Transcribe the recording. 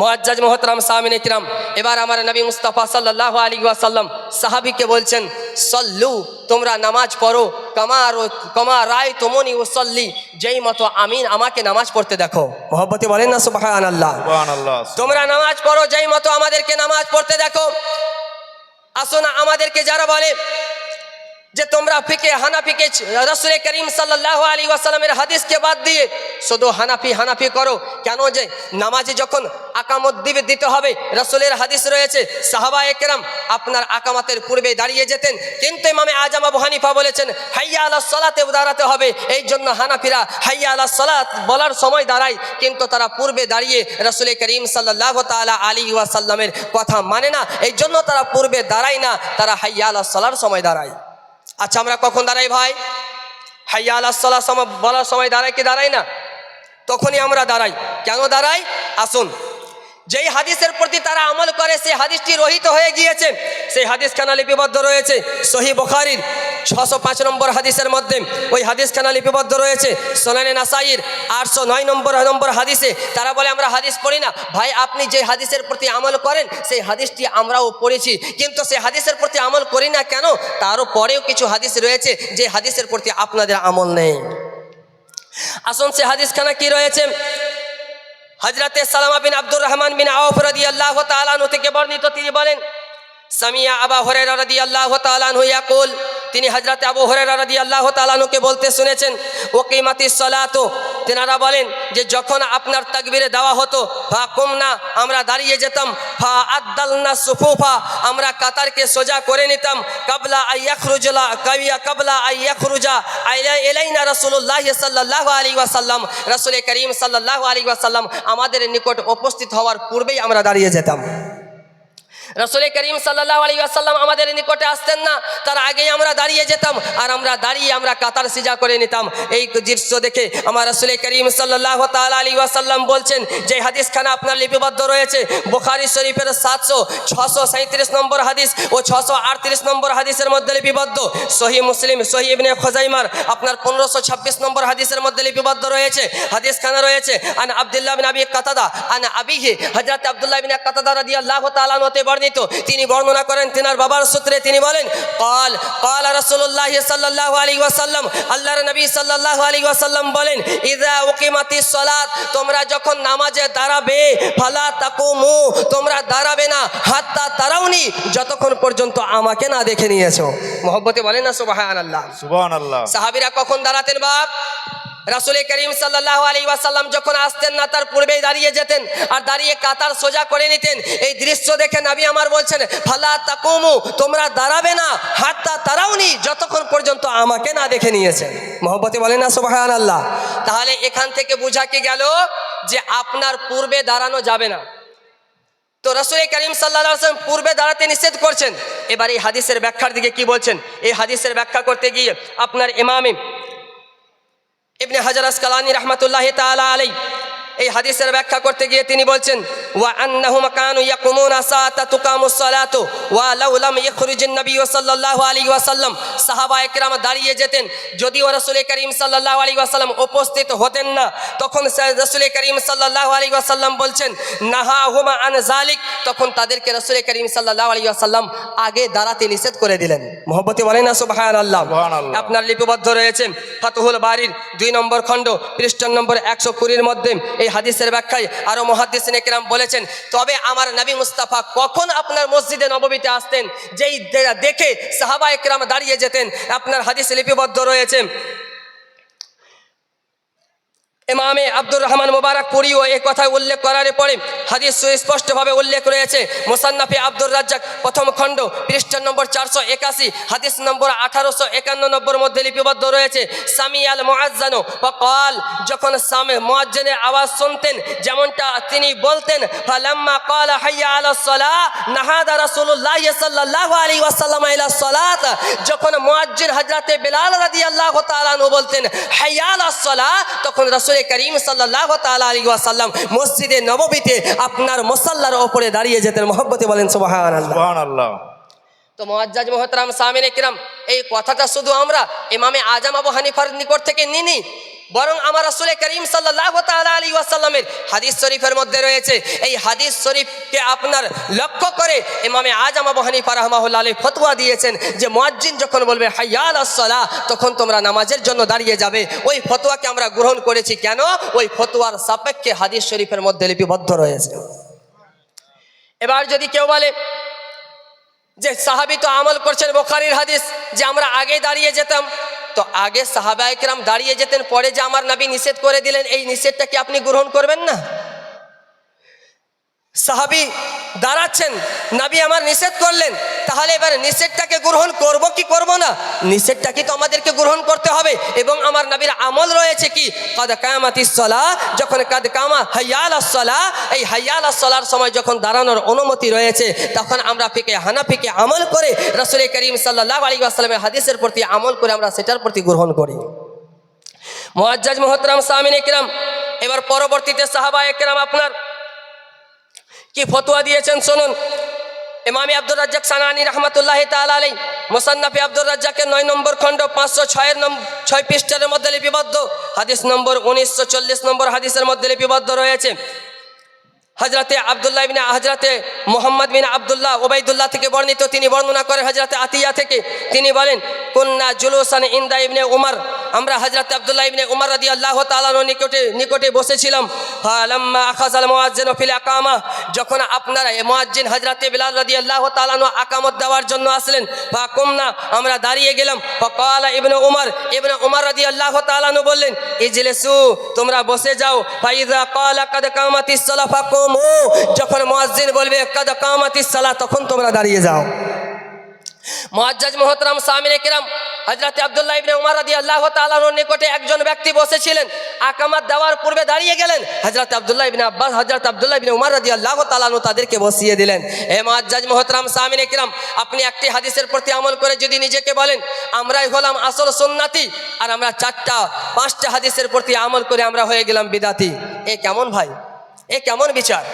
মোয়াজ্জাজ মোহতরাম সামিন ইকরাম এবার আমার নবী মুস্তাফা সাল্লাহ আলী ওয়াসাল্লাম সাহাবিকে বলছেন সল্লু তোমরা নামাজ পড়ো কামার কমা রায় তোমনি ও সল্লি যেই মতো আমিন আমাকে নামাজ পড়তে দেখো। মোহব্বতে বলেন না সুবাহান আল্লাহ তোমরা নামাজ পড়ো যেই মতো আমাদেরকে নামাজ পড়তে দেখো। আসো না আমাদেরকে যারা বলে যে তোমরা ফিকে হানাফিকে রসুল করিম সাল্লাহ আলী ওয়াসালামের হাদিসকে বাদ দিয়ে শুধু হানাফি হানাফি করো। কেন যে নামাজে যখন আকামত দিবে দিতে হবে, রসুলের হাদিস রয়েছে, সাহাবা একরাম আপনার আকামাতের পূর্বে দাঁড়িয়ে যেতেন। কিন্তু ইমামে আজম আবু হানিফা বলেছেন, হাইয়া আলা সলাতে দাঁড়াতে হবে। এই জন্য হানাফিরা হাইয়া আলা সলাত বলার সময় দাঁড়ায়, কিন্তু তারা পূর্বে দাঁড়িয়ে রসুল করিম সাল্লাহ তালা আলী ওয়াসাল্লামের কথা মানে না। এই জন্য তারা পূর্বে দাঁড়ায় না, তারা হাইয়া আলা সলার সময় দাঁড়ায়। আচ্ছা আমরা কখন দাঁড়াই ভাই? হাইয়া আল্লাহ বলার সময় দাঁড়াই কি দাঁড়াই না? তখনই আমরা দাঁড়াই। কেন দাঁড়াই? আসুন। যেই হাদিসের প্রতি তারা আমল করে, সেই হাদিসটি রহিত হয়ে গিয়েছে। সেই হাদিস খানা লিপিবদ্ধ রয়েছে। সহি বখারির ছশো পাঁচ নম্বর হাদিসের মধ্যে ওই হাদিস খানা লিপিবদ্ধ রয়েছে। সোনানে নাসাইর আটশো নয় নম্বর নম্বর হাদিসে তারা বলে, আমরা হাদিস পড়ি না। ভাই, আপনি যে হাদিসের প্রতি আমল করেন, সেই হাদিসটি আমরাও পড়েছি। কিন্তু সেই হাদিসের প্রতি আমল করি না কেন? তারও পরেও কিছু হাদিস রয়েছে যে হাদিসের প্রতি আপনাদের আমল নেই। আসুন, সে হাদিসখানা কি রয়েছে? হজরতে সালামা বিন আব্দুর রহমান বিন আউফ রদি আল্লাহ তালানু থেকে বর্ণিত, তিনি বলেন, সামিয়া আবা হরে রদি আল্লাহ তালানু ইয়াকুল, তিনি হজরত আবু হরে রদি আল্লাহ তালানুকে বলতে শুনেছেন ও কিমাতি সলাতো তেনারা বলেন যে যখন আপনার তাকবিরে দেওয়া হতো, ফা কুমনা আমরা দাঁড়িয়ে যেতাম, ফা আদালনা সুফুফা আমরা কাতারকে সোজা করে নিতাম, কাবলা আইয়াখরুজলা কাবিয়া কাবলা আইয়াখরুজা আইলা এলাইনা রাসূলুল্লাহ সাল্লাল্লাহু আলাইহি ওয়াসাল্লাম রাসূল করিম সাল্লাল্লাহু আলাইহি ওয়াসাল্লাম আমাদের নিকট উপস্থিত হওয়ার পূর্বেই আমরা দাঁড়িয়ে যেতাম। রসুল করিম সাল্লাহ আলী আসাল্লাম আমাদের নিকটে আসতেন না। তার আগেই আমরা দাঁড়িয়ে যেতাম আর আমরা দাঁড়িয়ে আমরা কাতার সিজা করে নিতাম। এই দৃশ্য দেখে আমার রসুল করিম সাল্লাহ তাল আলী আসাল্লাম বলছেন, যে হাদিসখানা আপনার লিপিবদ্ধ রয়েছে, বোখারি শরীফের সাতশো, ছশো সাঁত্রিশ নম্বর হাদিস ও ছশো আটত্রিশ নম্বর হাদিসের মধ্যে লিপিবদ্ধ। সহি মুসলিম সহি ইবনে খোজাইমার আপনার পনেরোশো ছাব্বিশ নম্বর হাদিসের মধ্যে লিপিবদ্ধ রয়েছে, হাদিসখানা রয়েছে, আন আবদুল্লাহ আবি কাতাদা, আন আবিহি হজরত আবদুল্লাহ কাতাদা রাদিয়াল্লাহু তাআলা নতে বর্ণিত। তিনি বর্ণনা করেন তেনার বাবার সূত্রে তিনি বলেন কল কল রসুল্লাহ সাল্লাহ আলী ওয়াসাল্লাম আল্লাহর নবী সাল্লাহ আলী ওয়াসাল্লাম বলেন ইদা ওকিমাতি সলাত তোমরা যখন নামাজে দাঁড়াবে ফালা তাকু মু তোমরা দাঁড়াবে না হাত তা তারাওনি যতক্ষণ পর্যন্ত আমাকে না দেখে নিয়েছো। মোহব্বতে বলেন না সুবাহ আল্লাহ সুবাহ আল্লাহ সাহাবিরা কখন দাঁড়াতেন বাপ? রাসুল করিম সাল্লাহ আলী ওয়াসাল্লাম যখন আসতেন না, তার পূর্বেই দাঁড়িয়ে যেতেন আর দাঁড়িয়ে কাতার সোজা করে নিতেন। এই দৃশ্য দেখে নাবি আমার বলছেন, ফালা তাকুমু, তোমরা দাঁড়াবে না হাতটা তারাওনি যতক্ষণ পর্যন্ত আমাকে না দেখে নিয়েছেন। মোহব্বতে বলেন না সুবাহান আল্লাহ তাহলে এখান থেকে বোঝা কি গেল যে আপনার পূর্বে দাঁড়ানো যাবে না। তো রসুল করিম সাল্লাহ আসলাম পূর্বে দাঁড়াতে নিষেধ করছেন। এবার এই হাদিসের ব্যাখ্যার দিকে কি বলছেন? এই হাদিসের ব্যাখ্যা করতে গিয়ে আপনার ইমামে ইবনে হাজার আসকালানি রহমতুল্লাহ তালা আলাই এই হাদিসের ব্যাখ্যা করতে গিয়ে তিনি বলছেন ওয়া আন্নাহুম কানু ইয়াকুমুনা সাআতা তুকামুস সালাতু ওয়া লাউ লাম ইখরুজিন নবী সাল্লাল্লাহু আলাইহি ওয়াসাল্লাম। সাহাবা একরাম দাঁড়িয়ে যেতেন যদিও রাসূল করিম সাল্লাল্লাহু আলাইহি ওয়াসাল্লাম উপস্থিত হতেন না তখন রাসূল করিম সাল্লাল্লাহু আলাইহি ওয়াসাল্লাম বলছেন নাহাহুমা আন যালিক। তখন তাদেরকে রাসূল করিম সাল্লাল্লাহু আলাইহি ওয়াসাল্লাম আগে দাঁড়াতে নিষেধ করে দিলেন। মোহব্বতে বলেন না সুবহানাল্লাহ। সুবহানাল্লাহ। আপনার লিপিবদ্ধ রয়েছে ফাতুহুল বাড়ির দুই নম্বর খণ্ড পৃষ্ঠান নম্বর একশো কুড়ির মধ্যে। এই হাদিসের ব্যাখ্যায় আরও মহাদিসিন একরাম বলেছেন, তবে আমার নবী মুস্তাফা কখন আপনার মসজিদে নবমীতে আসতেন? যেই দেখে সাহাবা একরাম দাঁড়িয়ে যেতেন। আপনার হাদিস লিপিবদ্ধ রয়েছে। ইমামে আব্দুর রহমান মুবারক পুরীও এই কথা উল্লেখ করার পরে হাদিস সুস্পষ্টভাবে উল্লেখ রয়েছে। মোসান্নাফি আব্দুর রাজ্জাক প্রথম খণ্ড, পৃষ্ঠা নম্বর চারশো একাশি, হাদিস নম্বর আঠারোশো একান্ন নম্বর মধ্যে লিপিবদ্ধ রয়েছে। সামি আল মোয়াজ্জানো বা কল যখন সামে মোয়াজ্জেনের আওয়াজ শুনতেন, যেমনটা তিনি বলতেন, ফালাম্মা কল হাইয়া আল সলা, নাহাদা রাসূলুল্লাহ সাল্লাল্লাহু আলাইহি ওয়াসাল্লাম ইলা সালাত। যখন মুয়াজ্জিন হযরতে বিলাল রাদিয়াল্লাহু তাআলা আনহু বলতেন, হাইয়া আলা সলা, তখন রাসূল করিম সাল্লাহ তালা আলী ওয়াসাল্লাম মসজিদে নববীতে আপনার মোসাল্লার ওপরে দাঁড়িয়ে যেতেন মহব্বতে বলেন সুবহানাল্লাহ। সুবহানাল্লাহ। তো মোয়াজ্জাজ মোহতরাম সামিন কিরাম এই কথাটা শুধু আমরা ইমামে আজাম আবু হানিফার নিকট থেকে নিনি বরং আমার রাসূল করিম সাল্লাল্লাহু তাআলা আলাইহি ওয়াসাল্লামের হাদিস শরীফের মধ্যে রয়েছে। এই হাদিস শরীফকে আপনার লক্ষ্য করে ইমামে আজম আবু হানিফা রাহমাহুল্লাহ আলাইহি ফতোয়া দিয়েছেন যে মুয়াজ্জিন যখন বলবে হাইয়াল আস-সালাহ তখন তোমরা নামাজের জন্য দাঁড়িয়ে যাবে। ওই ফতোয়াকে আমরা গ্রহণ করেছি কেন? ওই ফতোয়ার সাপেক্ষে হাদিস শরীফের মধ্যে লিপিবদ্ধ রয়েছে। এবার যদি কেউ বলে যে সাহাবি তো আমল করছেন বোখারির হাদিস, যে আমরা আগে দাঁড়িয়ে যেতাম তো আগে সাহাবা একরাম দাঁড়িয়ে যেতেন, পরে যে আমার নাবি নিষেধ করে দিলেন, এই নিষেধটা কি আপনি গ্রহণ করবেন না? সাহাবি দাঁড়াচ্ছেন, নাবি আমার নিষেধ করলেন, তাহলে এবার নিষেধটাকে গ্রহণ করব কি করব না? নিষেধটাকে তো আমাদেরকে গ্রহণ করতে হবে, এবং আমার নবীর আমল রয়েছে কি? কাদ কামাতি সলা, যখন কাদ কামা হাইয়াল সলা, এই হাইয়াল সলার সময় যখন দাঁড়ানোর অনুমতি রয়েছে, তখন আমরা ফিকে হানাফিকে আমল করে রসুল করিম সাল্লাহ আলী আসসালামের হাদিসের প্রতি আমল করে আমরা সেটার প্রতি গ্রহণ করি। মোয়াজ্জাজ মোহতরাম সামিন একরাম এবার পরবর্তীতে সাহাবা একরাম আপনার কি ফতোয়া দিয়েছেন? শুনুন। ইমামি আব্দুর রাজ্জাক সানানি রহমতুল্লাহ তাল আলাই মোসান্নাফি আব্দুর রাজ্জাকের নয় নম্বর খণ্ড পাঁচশো ছয়ের ছয় পৃষ্ঠার মধ্যে লিপিবদ্ধ। হাদিস নম্বর উনিশশো চল্লিশ নম্বর হাদিসের মধ্যে লিপিবদ্ধ রয়েছে। হজরতে আবদুল্লাহ বিন হজরতে মোহাম্মদ বিন আবদুল্লাহ ওবাইদুল্লাহ থেকে বর্ণিত তিনি বর্ণনা করেন হজরতে আতিয়া থেকে। তিনি বলেন কন্যা জুলুসান ইন্দা ইবনে উমর। আমরা হজরত আবদুল্লাহ ইবনে উমর রাদি আল্লাহ তালানোর নিকটে নিকটে বসেছিলাম। আকামা। যখন আপনারা এ মুয়াজ্জিন হজরতে বিলাল রাদি আল্লাহ তালানো আকামত দেওয়ার জন্য আসলেন বা কুমনা? আমরা দাঁড়িয়ে গেলাম। ফকালা ইবনে উমর। ইবনে উমর রাদি আল্লাহ তালানো বললেন, ইজলিসু, তোমরা বসে যাও। ফাইজা কালা কাদ কামাতিস সালাহ ফাকুমু যখন মুয়াজ্জিন বলবে, কাদ কামাতিস সালাহ তখন তোমরা দাঁড়িয়ে যাও। মুআজ্জাজ মোহতরম সামিনে কিরাম হজরত আবদুল্লাহ ইবনে উমর রাদিয়াল্লাহু তাআলার নিকটে একজন ব্যক্তি বসেছিলেন। আকামাত দেওয়ার পূর্বে দাঁড়িয়ে গেলেন। হজরত আবদুল্লাহ ইবনে আব্বাস হজরত আবদুল্লাহ ইবনে উমর রাদিয়াল্লাহু তাআলা তাদেরকে বসিয়ে দিলেন। হে মুআজ্জাজ মোহতরম সামিনে কিরাম আপনি একটি হাদিসের প্রতি আমল করে যদি নিজেকে বলেন, আমরাই হলাম আসল সুন্নাতি, আর আমরা চারটা, পাঁচটা হাদিসের প্রতি আমল করে আমরা হয়ে গেলাম বিদাতি। এ কেমন ভাই? এ কেমন বিচার?